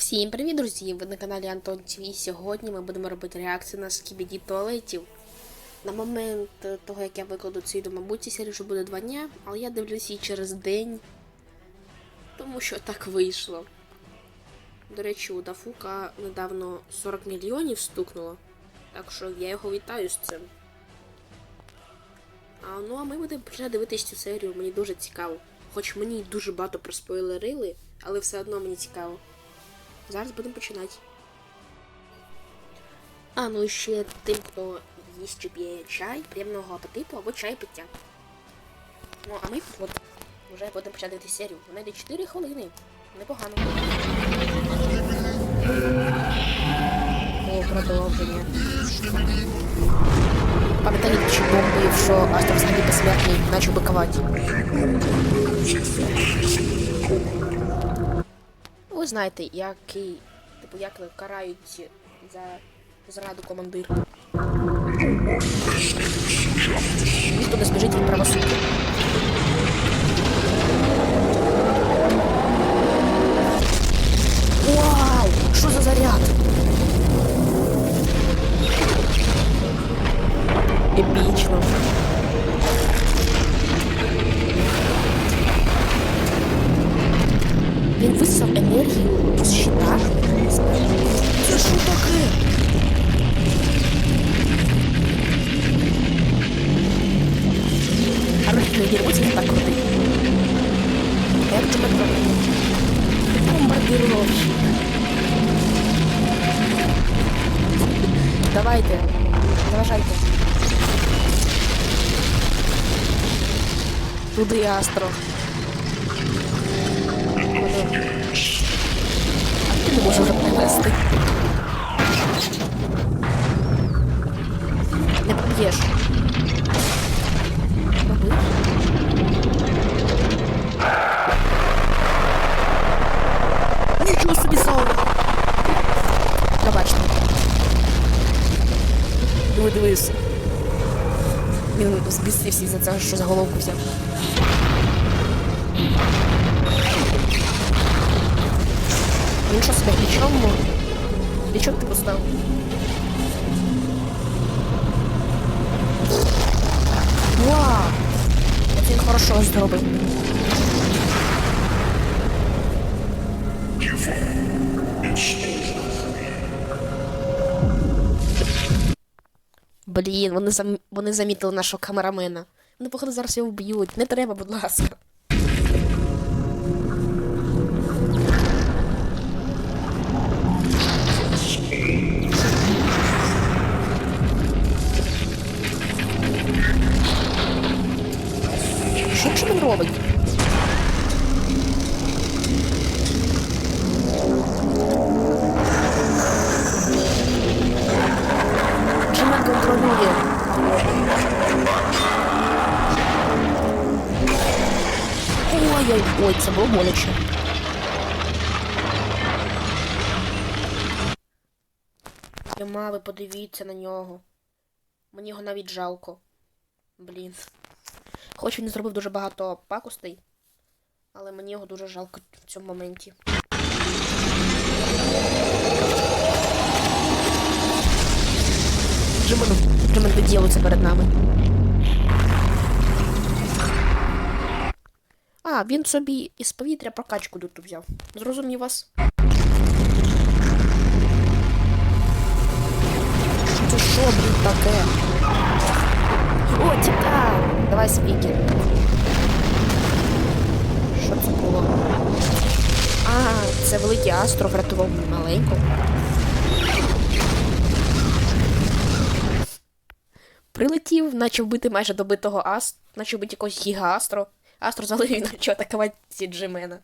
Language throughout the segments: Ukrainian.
Всім привіт, друзі! Ви на каналі Антон ТВ. Сьогодні ми будемо робити реакцію на скібіді туалетів. На момент того, як я викладу цю відео, мабуть, цій серії вже буде два дня, але я дивлюсь її через день, тому що так вийшло. До речі, у Дафука недавно 40 мільйонів стукнуло, так що я його вітаю з цим. А, ну а ми будемо вже дивитись цю серію, мені дуже цікаво. Хоч мені дуже багато проспойлерили, але все одно мені цікаво. Зараз будемо починати. А, ну і ще тим, хто їсть чи п'є чай, приємного апетиту або чай пиття. Ну, а ми от вже будемо почати дивитися серію. Вона йде 4 хвилини. Непогано. О, продовження. Пам'ятаєте, чи бомбив, що Астор взагалі безсмертний, наче бикувати. Знаєте, який, типу, як карають за зраду командир. Ніхто не збіжить від правосуддя. Давайте, заважайте. Туди Астро. А ти не можеш вже привезти. Не поб'єш. Побив. Нічого собі зона. Побачте. Диви, дивись. Він збісився за це, що за головку взяв. Він що себе лічом? Лічок ти поставив? Вау! Він хорошо зробив. Блін, вони, зам... вони замітили нашого камерамена. Вони, походу, зараз його вб'ють. Не треба, будь ласка. Що він робить? Контролює? Ой-ой, ой, це було боляче. Йома, ви подивіться на нього. Мені його навіть жалко. Блін. Хоч він зробив дуже багато пакостей, але мені його дуже жалко в цьому моменті. Джимен, Джимен виділиться перед нами. А, він собі із повітря прокачку люту взяв. Зрозумів вас. Це що, блін, таке? О, тікав! Давай спікер. Що це було? А, це великий астро врятував маленьку. Прилетів, наче вбити майже добитого аст, наче вбити якогось гіга астро. Астро залив і почав атакувати ці джимена.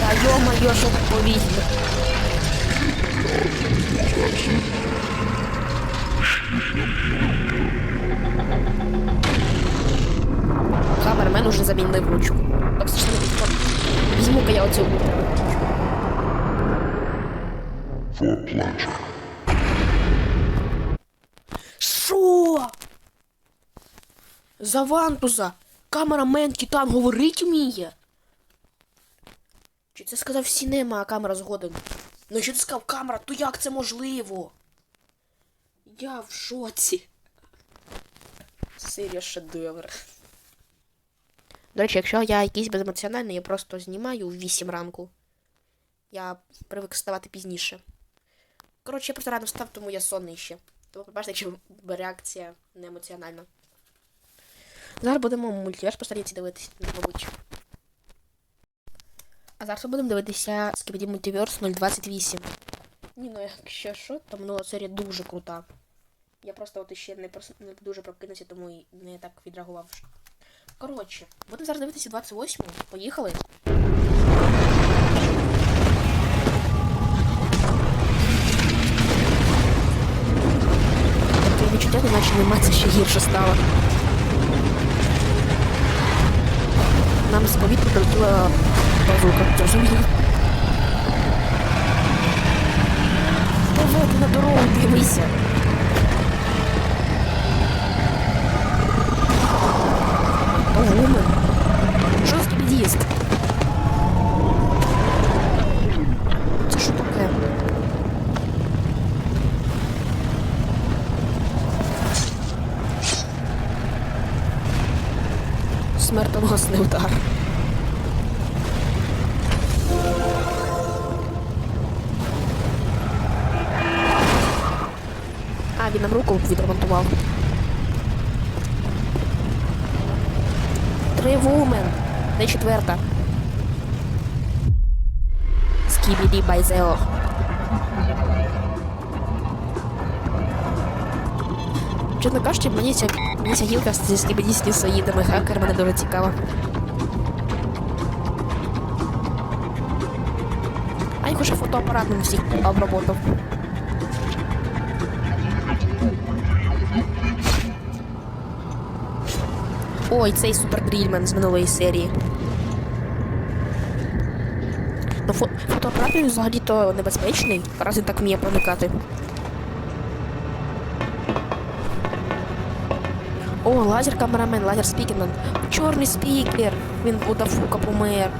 Та йо-моє, що так повітря. Камермен уже замінив ручку. Візьму-ка я оцю. Що? За вантуза! Камерамен Титан говорить вміє. Чи це сказав Сінема, а камера згоден? Ну якщо ти сказав камера, то як це можливо? Я в шоці. Серія шедевр. До речі, якщо я якийсь беземоціональний, я просто знімаю в 8 ранку. Я привик вставати пізніше. Коротше, я просто рано встав, тому я сонний ще. Тому побачите, якщо реакція не емоціональна. Зараз будемо мультиверс по сторінці дивитися, мабуть. А зараз ми будемо дивитися Skibidi Multiverse 028. Ні, ну якщо що, то минула серія дуже крута. Я просто от ще не, не дуже прокинувся, тому і не так відреагував. Коротше, будемо зараз дивитися 28 Поїхали. Таке відчуття, наче анімація ще гірше стала. Нам з повітря прилетіла базука. Розумію. Давай ти на дорогу дивися. Повуми. Що з? Це що таке? Смертоносний удар. А, він нам руку відремонтував. Три вумен. Де четверта? Скібіді Байзео. Чесно кажучи, мені ця, мені ця гілка зі скібіді снісоїдами хакер мене дуже цікава. А я хоче фотоапарат на всіх обработав. Ой, цей супердрільмен з минулої серії. Ну, фо фотоапарат взагалі-то небезпечний, раз він так вміє проникати. О, лазер камерамен, лазер спікермен. Чорний спікер. Він у Дафука помер.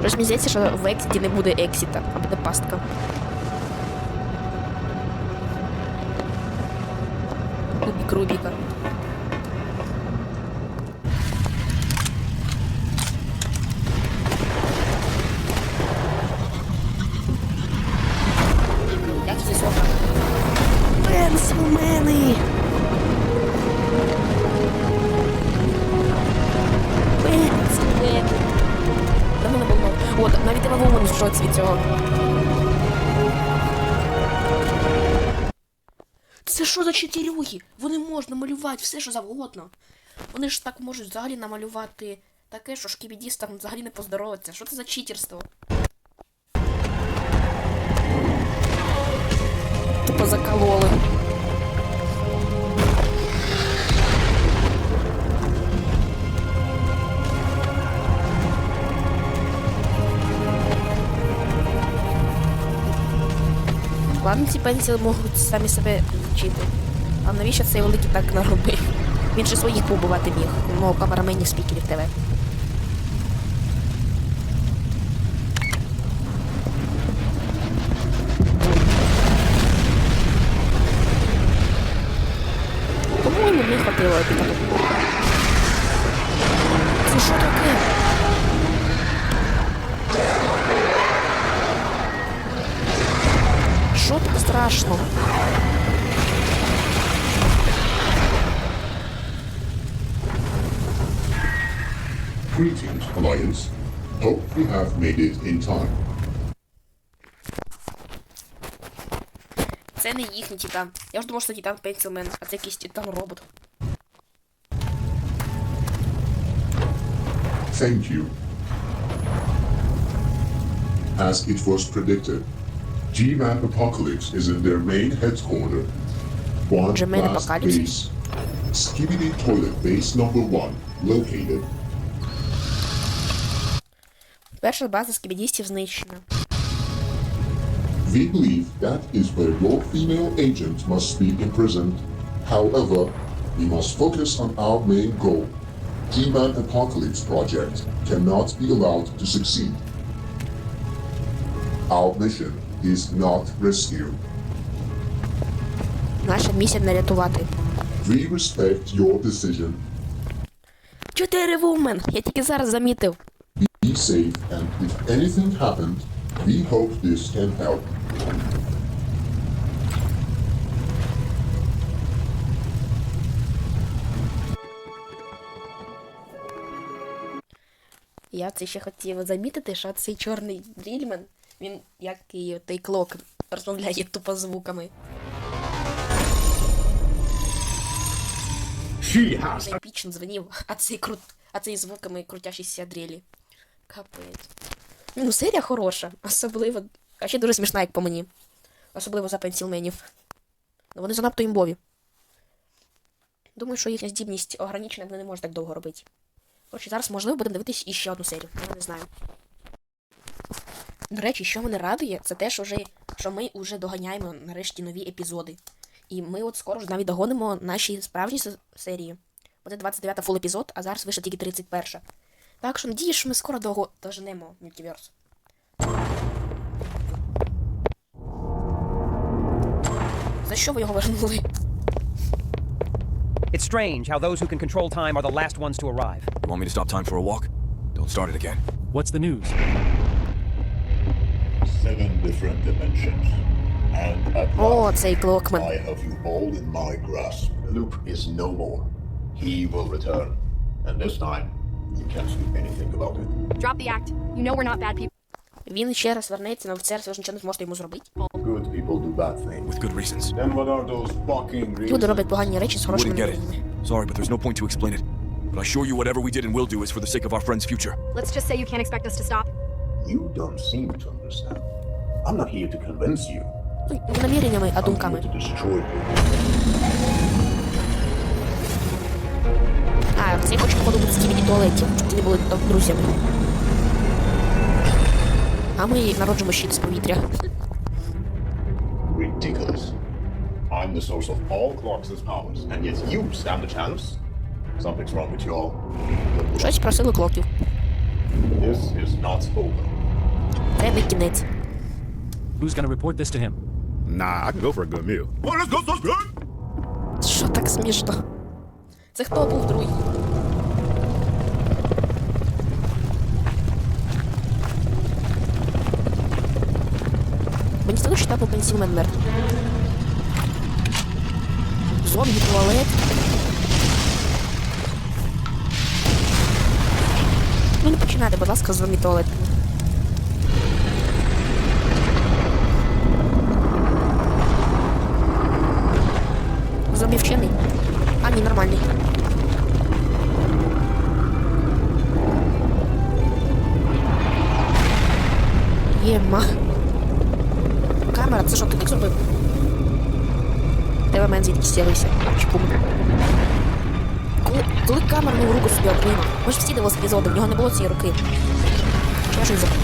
Щось мені здається, що в ексіті не буде ексіта, а буде пастка. Рубика. Як зі сока? Пенсилмени! Пенсилмени! Давно не було. От, навіть Ема Вумен в шоці від цього. Це що за чотирюги? Вони можна малювати все, що завгодно. Вони ж так можуть взагалі намалювати таке, що шкібідістам взагалі не поздоровиться. Що це за читерство? Тупо закололи. Ладно, ці пенсії можуть самі себе вчити. А навіщо цей великий так наробив? Він же своїх побувати міг. Ну, камераменів спікерів ТВ. Greetings, Alliance. Hope we have made it in time. Це не їхній титан. Я ж думав, що це титан Пенсилмен, а це якийсь титан робот. Thank you. As it was predicted, G-Man Apocalypse is in their main headquarters. One G-Man last Apocalypse? base. Skibidi Toilet Base Number 1, located. Перша база скібідістів знищена. We believe that is where your female agent must be imprisoned. However, we must focus on our main goal. G-Man Apocalypse Project cannot be allowed to succeed. Our mission is not rescue. Наша місія не рятувати. We respect your decision. Чотири вумен! Я тільки зараз замітив. Safe, and if anything happened, we hope this can help. Я це ще хотів замітити, що цей чорний дрільмен, він як і той клок розмовляє тупо звуками. She has епічно дзвенів, а цей крут, а цей звуками крутящіся дрілі. Капець. Ну, серія хороша, особливо. А ще дуже смішна, як по мені. Особливо за пенсілменів. Ну вони занадто імбові. Думаю, що їхня здібність ограничена, вони не можуть так довго робити. Коротше, зараз, можливо, будемо дивитись іще одну серію. Я не знаю. До речі, що мене радує, це те, що, вже, що ми вже доганяємо нарешті нові епізоди. І ми от скоро ж навіть догонимо наші справжні серії. Буде 29 фул епізод, а зараз вийшла тільки 31. Так що надію, що ми скоро дого... доженемо мультиверс. За що ви його вернули? It's strange how those who can control time are the last ones to arrive. You want me to stop time for a walk? Don't start it again. What's the news? seven different dimensions. And at О, last, цей Клокман. I have you all in my grasp. Luke is no more. He will return. And this time, you can't do anything about it. Drop the act. You know we're not bad people. Він ще раз вернеться, але в церкві ви ж нічого не зможете йому зробити. Good people do bad things. With good reasons. Then what are those fucking Люди reasons? роблять погані речі з You хорошими wouldn't get наміреннями. it. Sorry, but there's no point to explain it. But I assure you whatever we did and will do is for the sake of our friend's future. Let's just say you can't expect us to stop. You don't seem to understand. I'm not here to convince you. Ну, Не наміреннями, а I'm думками. here to destroy you. Це я хочу подумати з тіні туалетів, щоб вони були там друзями. А ми народжимо щит з повітря. Ridiculous. I'm the source of all Clox's powers, and yet you stand a chance? Something's wrong with you all. Щось просили клоків. This is not over. Це не кінець. Who's gonna report this to him? Nah, I can go for a good meal. Well, let's go, let's go. Що так смішно? Це хто був другий? Там був пенсіонер мертвий. Зомбі, туалет. Ну не починайте, будь ласка, зомбі туалет. Зомбі вчений. А, ні, нормальний. Єма. Камера, це що, ти так зробив? Тебе мен звідки з'явився. Чпум. Коли, коли камера в руку собі отримав? Ми ж всі дивилися епізоди, в нього не було цієї руки. Я щось забув.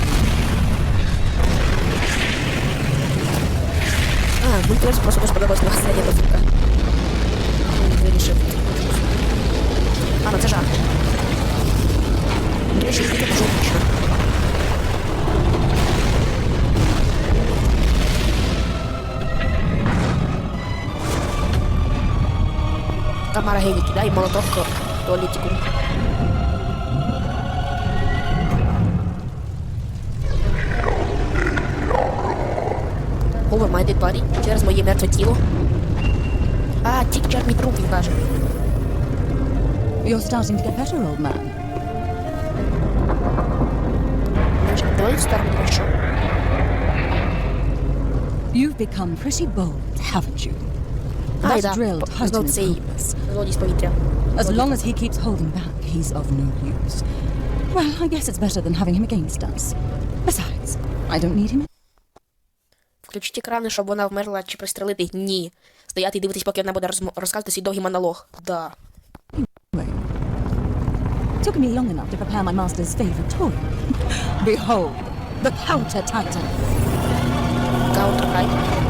А, мультиверс просто дуже сподобалась на серія базука. Вирішив. А, ну це жах. До речі, це дуже логічно. Камара гелі кидай, молоток в туалетику. Over my dead body через моє мертве тіло. А, тік чорний труп, він каже. You're starting to get better, old man. Значить, давай в сторону що. You've become pretty bold, haven't you? Ай, That да, знов цей злодій з повітря. As long as he keeps holding back, he's of no use. Well, I guess it's better than having him against us. Besides, I don't need him. Включіть екрани, щоб вона вмерла чи пристрелити. Ні. Стояти і дивитись, поки вона буде розмо- розказувати свій довгий монолог. Да. Took me long enough to prepare my master's favorite toy. Behold, the Counter Titan. Counter-Strike. В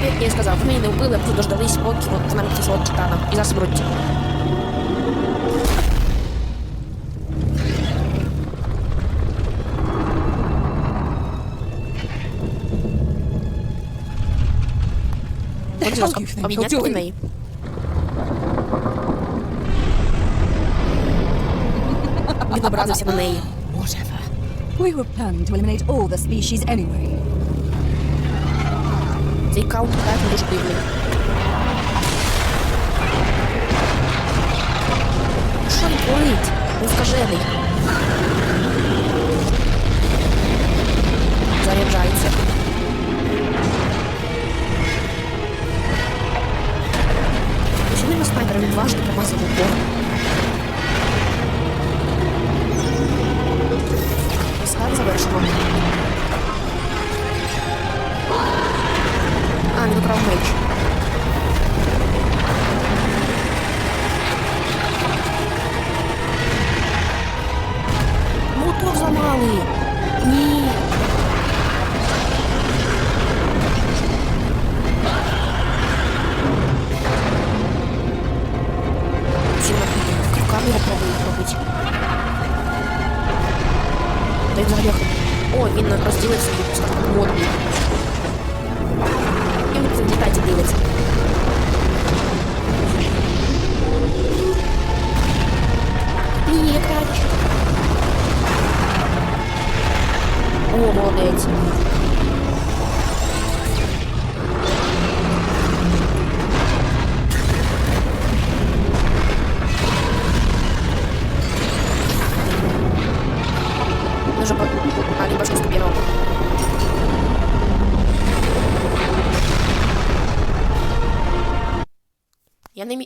принципі, як я і сказав, ми її не вбили, а просто дождались, поки от з нами ці свого читана. І зараз беруть. От зараз you think обійняти you're doing? неї. Він образився на неї. Whatever. We were planning to eliminate all the species anyway. Цей каунт так дуже дивний. Що він творить? Він скажений. Він розділився, скажімо так,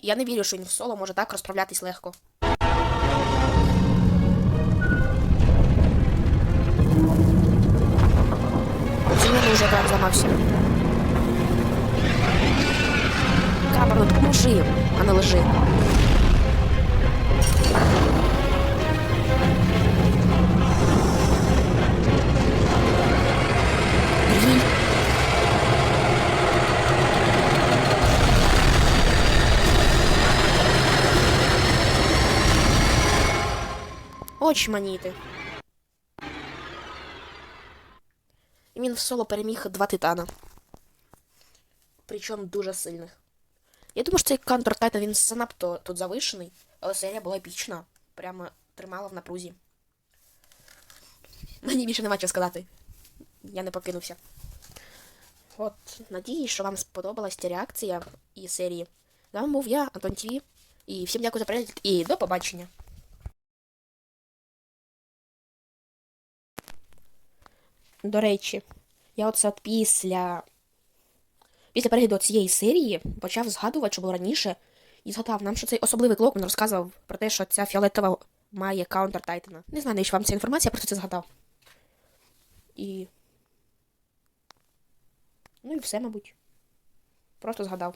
Я не, вірю, що він в соло може так розправлятись легко. Він вже так зламався? Краба, ну допоможи, а не лежи. Очманіти. І він в соло переміг два титана. Причому дуже сильних. Я думаю, що цей Counter Titan він занадто тут завишений, але серія була епічна. Прямо тримала в напрузі. Мені більше нема чого сказати. Я не покинувся. От, надіюсь, що вам сподобалась ця реакція і серії. З вами був я, Антон ТВ. І всім дякую за перегляд і до побачення. До речі, я оце от після. Після перегляду цієї серії почав згадувати, що було раніше, і згадав нам, що цей особливий клок він розказував про те, що ця фіолетова має каунтер Тайтана. Не знаю, навіщо вам ця інформація, я просто це згадав. І. Ну і все, мабуть. Просто згадав.